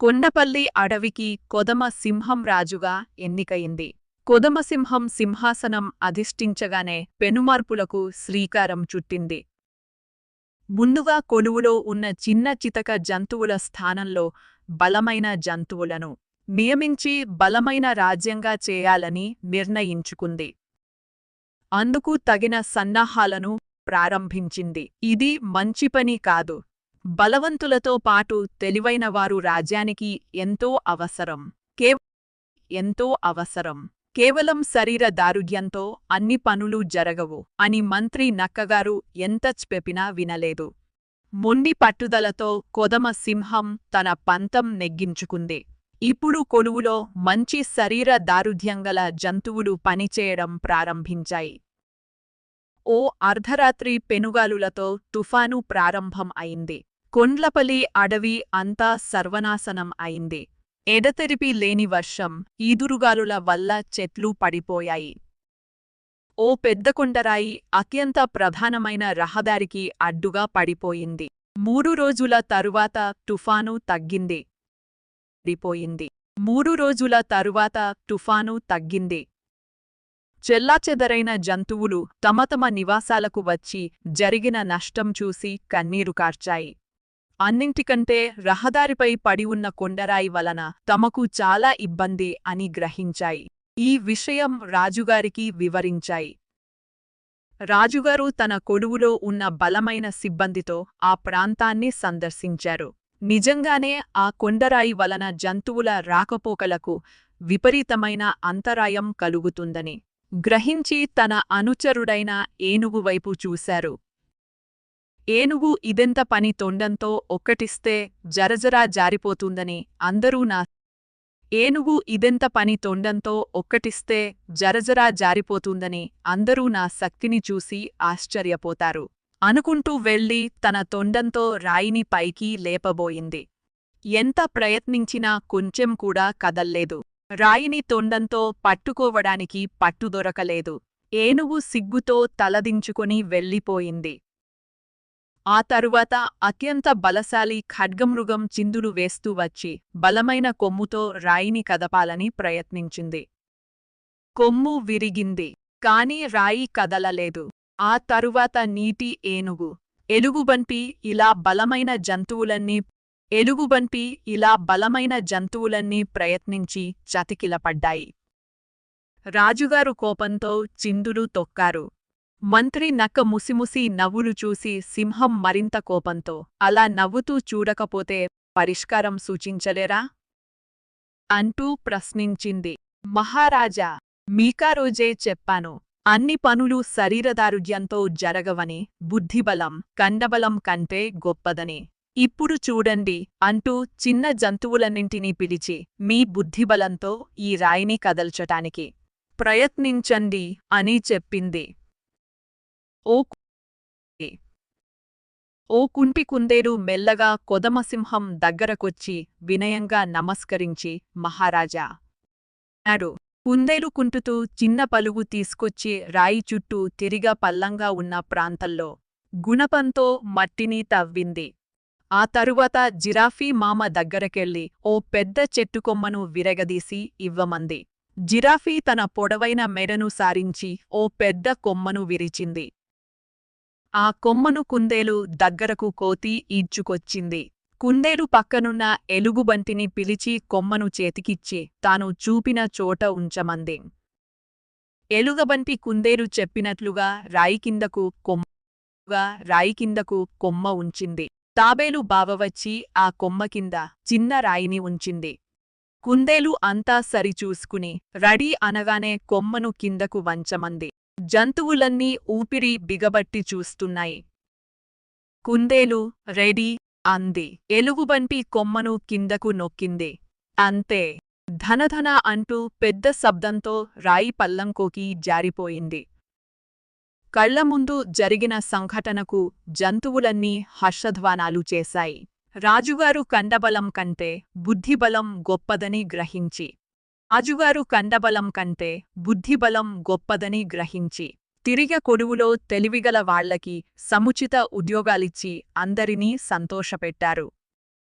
కొండపల్లి అడవికి కొదమ సింహం రాజుగా ఎన్నికయింది. కొదమసింహం సింహాసనం అధిష్ఠించగానే పెనుమార్పులకు శ్రీకారం చుట్టింది. ముందుగా కొలువులో ఉన్న చిన్న చితక జంతువుల స్థానంలో బలమైన జంతువులను నియమించి బలమైన రాజ్యంగా చేయాలని నిర్ణయించుకుంది. అందుకు తగిన సన్నాహాలను ప్రారంభించింది. ఇది మంచి పని కాదు. బలవంతులతో పాటు తెలివైనవారు రాజ్యానికి ఎంతో అవసరం. కేవ ఎంతో అవసరం. కేవలం శరీర దారుఢ్యంతో అన్ని పనులు జరగవు అని మంత్రి నక్కగారు ఎంత చెప్పినా వినలేదు. మొండి పట్టుదలతో కొదమ సింహం తన పంతం నెగ్గించుకుంది. ఇప్పుడు కొలువులో మంచి శరీర దారుఢ్యంగల జంతువులు పనిచేయడం ప్రారంభించాయి. ఓ అర్ధరాత్రి పెనుగాలులతో తుఫాను ప్రారంభం అయింది. కొండ్లపల్లి అడవి అంతా సర్వనాశనం అయింది. ఎడతెరిపి లేని వర్షం ఈదురుగాలుల వల్ల చెట్లు పడిపోయాయి. ఓ పెద్ద కొండరాయి అత్యంత ప్రధానమైన రహదారికి అడ్డుగా పడిపోయింది. మూడు రోజుల తరువాత తుఫాను తగ్గింది. పడిపోయింది. మూడు రోజుల తరువాత తుఫాను తగ్గింది. చెల్లాచెదరైన జంతువులు తమ తమ నివాసాలకు వచ్చి జరిగిన నష్టం చూసి కన్నీరు కార్చాయి. అన్నింటికంటే రహదారిపై పడి ఉన్న కొండరాయి వలన తమకు చాలా ఇబ్బంది అని గ్రహించాయి. ఈ విషయం రాజుగారికి వివరించాయి. రాజుగారు తన కొడువులో ఉన్న బలమైన సిబ్బందితో ఆ ప్రాంతాన్ని సందర్శించారు. నిజంగానే ఆ కొండరాయి వలన జంతువుల రాకపోకలకు విపరీతమైన అంతరాయం కలుగుతుందని గ్రహించి తన అనుచరుడైన ఏనుగు వైపు చూశారు. ఏనుగు ఇదెంత పని తొండంతో ఒక్కటిస్తే జరజరా జారిపోతుందని అందరూ నా ఏనుగు ఇదెంత పని తొండంతో ఒక్కటిస్తే జరజరా జారిపోతుందని అందరూ నా శక్తిని చూసి ఆశ్చర్యపోతారు. అనుకుంటూ వెళ్ళి తన తొండంతో రాయిని పైకి లేపబోయింది. ఎంత ప్రయత్నించినా కొంచెం కూడా కదల్లేదు. రాయిని తొండంతో పట్టుకోవడానికి పట్టుదొరకలేదు. ఏనుగు సిగ్గుతో తలదించుకొని వెళ్ళిపోయింది. ఆ తరువాత అత్యంత బలశాలి ఖడ్గమృగం చిందులు వేస్తూ వచ్చి బలమైన కొమ్ముతో రాయిని కదపాలని ప్రయత్నించింది. కొమ్ము విరిగింది కాని రాయి కదలలేదు. ఆ తరువాత నీటి ఏనుగు ఎలుగుబంపి ఇలా బలమైన జంతువులన్నీ ఎలుగుబంపి ఇలా బలమైన జంతువులన్నీ ప్రయత్నించి చతికిలపడ్డాయి. రాజుగారు కోపంతో చిందులు తొక్కారు. మంత్రి నక్క ముసిముసి నవ్వులు చూసి సింహం మరింత కోపంతో అలా నవ్వుతూ చూడకపోతే పరిష్కారం సూచించలేరా? అంటూ ప్రశ్నించింది. మహారాజా మీకారోజే చెప్పాను. అన్ని పనులు శరీరదారుఢ్యంతో జరగవని బుద్ధిబలం కండబలం కంటే గొప్పదని. ఇప్పుడు చూడండి అంటూ చిన్న జంతువులన్నింటినీ పిలిచి మీ బుద్ధిబలంతో ఈ రాయిని కదల్చటానికి ప్రయత్నించండి అని చెప్పింది. ఓ ఓ కుంటి కుందేరు మెల్లగా కొదమసింహం దగ్గరకొచ్చి వినయంగా నమస్కరించి మహారాజా. అన్నాడు. కుందేలు కుంటుతూ చిన్న పలుగు తీసుకొచ్చి రాయి చుట్టూ తిరిగా పల్లంగా ఉన్న ప్రాంతంలో గుణపంతో మట్టిని తవ్వింది. ఆ తరువాత జిరాఫీ మామ దగ్గరకెళ్ళి ఓ పెద్ద చెట్టుకొమ్మను విరగదీసి ఇవ్వమంది. జిరాఫీ తన పొడవైన మెడను సారించి ఓ పెద్ద కొమ్మను విరిచింది. ఆ కొమ్మను కుందేలు దగ్గరకు కోతి ఈడ్చుకొచ్చింది. కుందేలు పక్కనున్న ఎలుగుబంటిని పిలిచి కొమ్మను చేతికిచ్చి తాను చూపిన చోట ఉంచమంది. ఎలుగబంటి కుందేలు చెప్పినట్లుగా రాయి కిందకు కొమ్మగా రాయి కిందకు కొమ్మ ఉంచింది. తాబేలు బావవచ్చి ఆ కొమ్మ కింద చిన్న రాయిని ఉంచింది. కుందేలు అంతా సరిచూసుకుని రడీ అనగానే కొమ్మను కిందకు వంచమంది. జంతువులన్నీ ఊపిరి బిగబట్టి చూస్తున్నాయి. కుందేలు రెడీ అంది. ఎలుగుబంటి కొమ్మను కిందకు నొక్కింది. అంతే. ధనధన అంటూ పెద్ద శబ్దంతో రాయి పల్లంకోకి జారిపోయింది. కళ్ళ ముందు జరిగిన సంఘటనకు జంతువులన్నీ హర్షధ్వానాలు చేశాయి. రాజుగారు కండబలం కంటే బుద్ధిబలం గొప్పదని గ్రహించి. రాజుగారు కండబలం కంటే బుద్ధిబలం గొప్పదని గ్రహించి తిరిగ కొడువులో తెలివిగల వాళ్ళకి సముచిత ఉద్యోగాలిచ్చి అందరినీ సంతోషపెట్టారు.